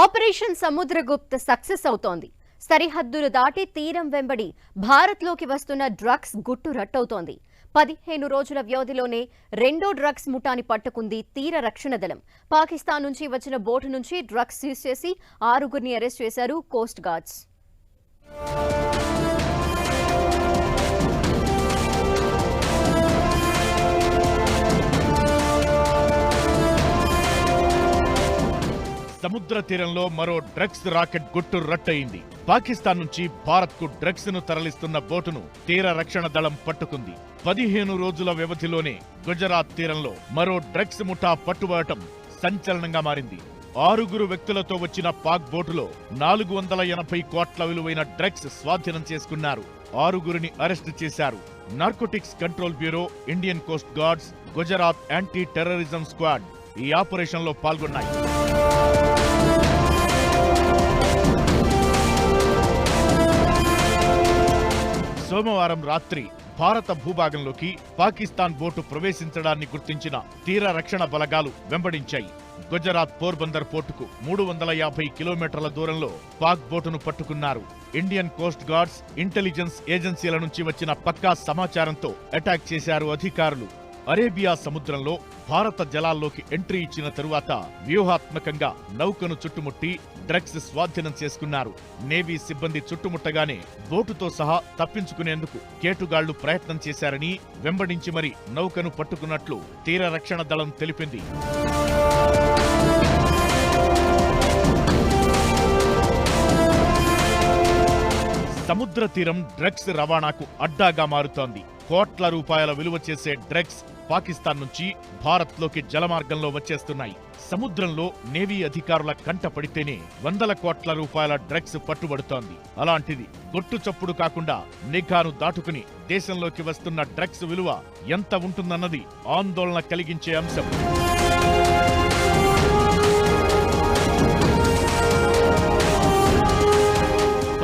Operation Samudragupta success అవుతోంది. సరిహద్దులు దాటి తీరం వెంబడి భారత్లోకి వస్తున్న డ్రగ్స్ గుట్టు రట్టవుతోంది. పదిహేను రోజుల వ్యవధిలోనే రెండో డ్రగ్స్ ముఠాని పట్టుకుంది తీర రక్షణ దళం. పాకిస్తాన్ నుంచి వచ్చిన బోటు నుంచి డ్రగ్స్ సీజ్ చేసి ఆరుగురిని అరెస్ట్ చేశారు కోస్ట్ గార్డ్స్. సముద్ర తీరంలో మరో డ్రగ్స్ రాకెట్ గుట్టు రట్టయింది. పాకిస్తాన్ నుంచి భారత్కు డ్రగ్స్ను తరలిస్తున్న బోటును తీర రక్షణ దళం పట్టుకుంది. పదిహేను రోజుల వ్యవధిలోనే గుజరాత్ తీరంలో మరో డ్రగ్స్ ముఠా పట్టుబడటం సంచలనంగా మారింది. ఆరుగురు వ్యక్తులతో వచ్చిన పాక్ బోటులో నాలుగు వందల ఎనభై కోట్ల విలువైన డ్రగ్స్ స్వాధీనం చేసుకున్నారు. ఆరుగురిని అరెస్టు చేశారు. Narcotics control bureau Indian coast guards Gujarat anti terrorism squad ఈ ఆపరేషన్లో పాల్గొన్నాయి. సోమవారం రాత్రి భారత భూభాగంలోకి పాకిస్తాన్ బోటు ప్రవేశించడాన్ని గుర్తించిన తీర రక్షణ బలగాలు వెంబడించాయి. గుజరాత్ పోర్బందర్ పోర్టుకు మూడు వందల యాభై కిలోమీటర్ల దూరంలో పాక్ బోటును పట్టుకున్నారు. ఇండియన్ కోస్ట్ గార్డ్స్ ఇంటెలిజెన్స్ ఏజెన్సీల నుంచి వచ్చిన పక్కా సమాచారంతో అటాక్ చేశారు అధికారులు. అరేబియా సముద్రంలో భారత జలాల్లోకి ఎంట్రీ ఇచ్చిన తరువాత వ్యూహాత్మకంగా నౌకను చుట్టుముట్టి డ్రగ్స్ స్వాధీనం చేసుకున్నారు. నేవీ సిబ్బంది చుట్టుముట్టగానే బోటుతో సహా తప్పించుకునేందుకు కేటుగాళ్ళు ప్రయత్నం చేశారని వెంబడించి మరి నౌకను పట్టుకున్నట్లు తీర రక్షణ దళం తెలిపింది. సముద్ర తీరం డ్రగ్స్ రవాణాకు అడ్డాగా మారుతోంది. కోట్ల రూపాయల విలువ చేసే డ్రగ్స్ పాకిస్తాన్ నుంచి భారత్లోకి జలమార్గంలో వచ్చేస్తున్నాయి. సముద్రంలో నేవీ అధికారుల కంట పడితేనే వందల కోట్ల రూపాయల డ్రగ్స్ పట్టుబడుతోంది. అలాంటిది గొట్టు చప్పుడు కాకుండా నిఘాను దాటుకుని దేశంలోకి వస్తున్న డ్రగ్స్ విలువ ఎంత ఉంటుందన్నది ఆందోళన కలిగించే అంశం.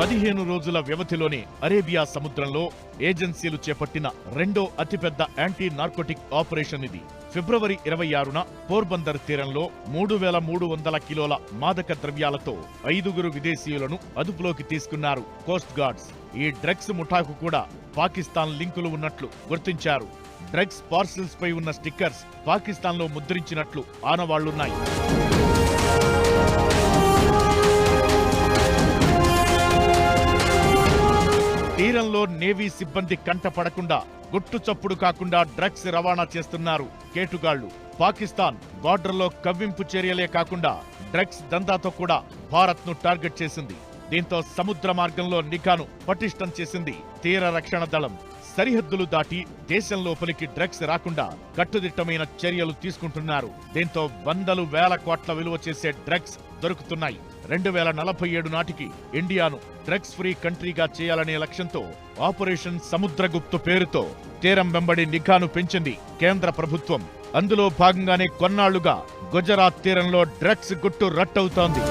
పదిహేను రోజుల వ్యవధిలోనే అరేబియా సముద్రంలో ఏజెన్సీలు చేపట్టిన రెండో అతిపెద్ద యాంటీ నార్కోటిక్ ఆపరేషన్ ఇది. ఫిబ్రవరి ఇరవై ఆరున పోర్బందర్ తీరంలో మూడు వేల మూడు వందల కిలోల మాదక ద్రవ్యాలతో ఐదుగురు విదేశీయులను అదుపులోకి తీసుకున్నారు కోస్ట్ గార్డ్స్. ఈ డ్రగ్స్ ముఠాకు కూడా పాకిస్తాన్ లింకులు ఉన్నట్లు గుర్తించారు. డ్రగ్స్ పార్సిల్స్ పై ఉన్న స్టిక్కర్స్ పాకిస్తాన్లో ముద్రించినట్లు ఆనవాళ్ళున్నాయి. నేవీ సిబ్బంది కంటపడకుండా గుట్టు చప్పుడు కాకుండా డ్రగ్స్ రవాణా చేస్తున్నారు కేటుగాళ్ళు పాకిస్తాన్ బార్డర్లో కవ్వింపు చర్యలే కాకుండా డ్రగ్స్ దందాతో కూడా భారత్ను టార్గెట్ చేసింది. దీంతో సముద్ర మార్గంలో నిఘాను పటిష్టం చేసింది తీర రక్షణ దళం. సరిహద్దులు దాటి దేశం లోపలికి డ్రగ్స్ రాకుండా కట్టుదిట్టమైన చర్యలు తీసుకుంటున్నారు. దీంతో వందలు వేల కోట్ల విలువ చేసే డ్రగ్స్ దొరుకుతున్నాయి. రెండు వేల నలభై ఏడు నాటికి ఇండియాను డ్రగ్స్ ఫ్రీ కంట్రీగా చేయాలనే లక్ష్యంతో ఆపరేషన్ సముద్రగుప్తు పేరుతో తీరం వెంబడి నిఘాను పెంచింది కేంద్ర ప్రభుత్వం. అందులో భాగంగానే కొన్నాళ్ళుగా గుజరాత్ తీరంలో డ్రగ్స్ గుట్టు రట్టవుతోంది.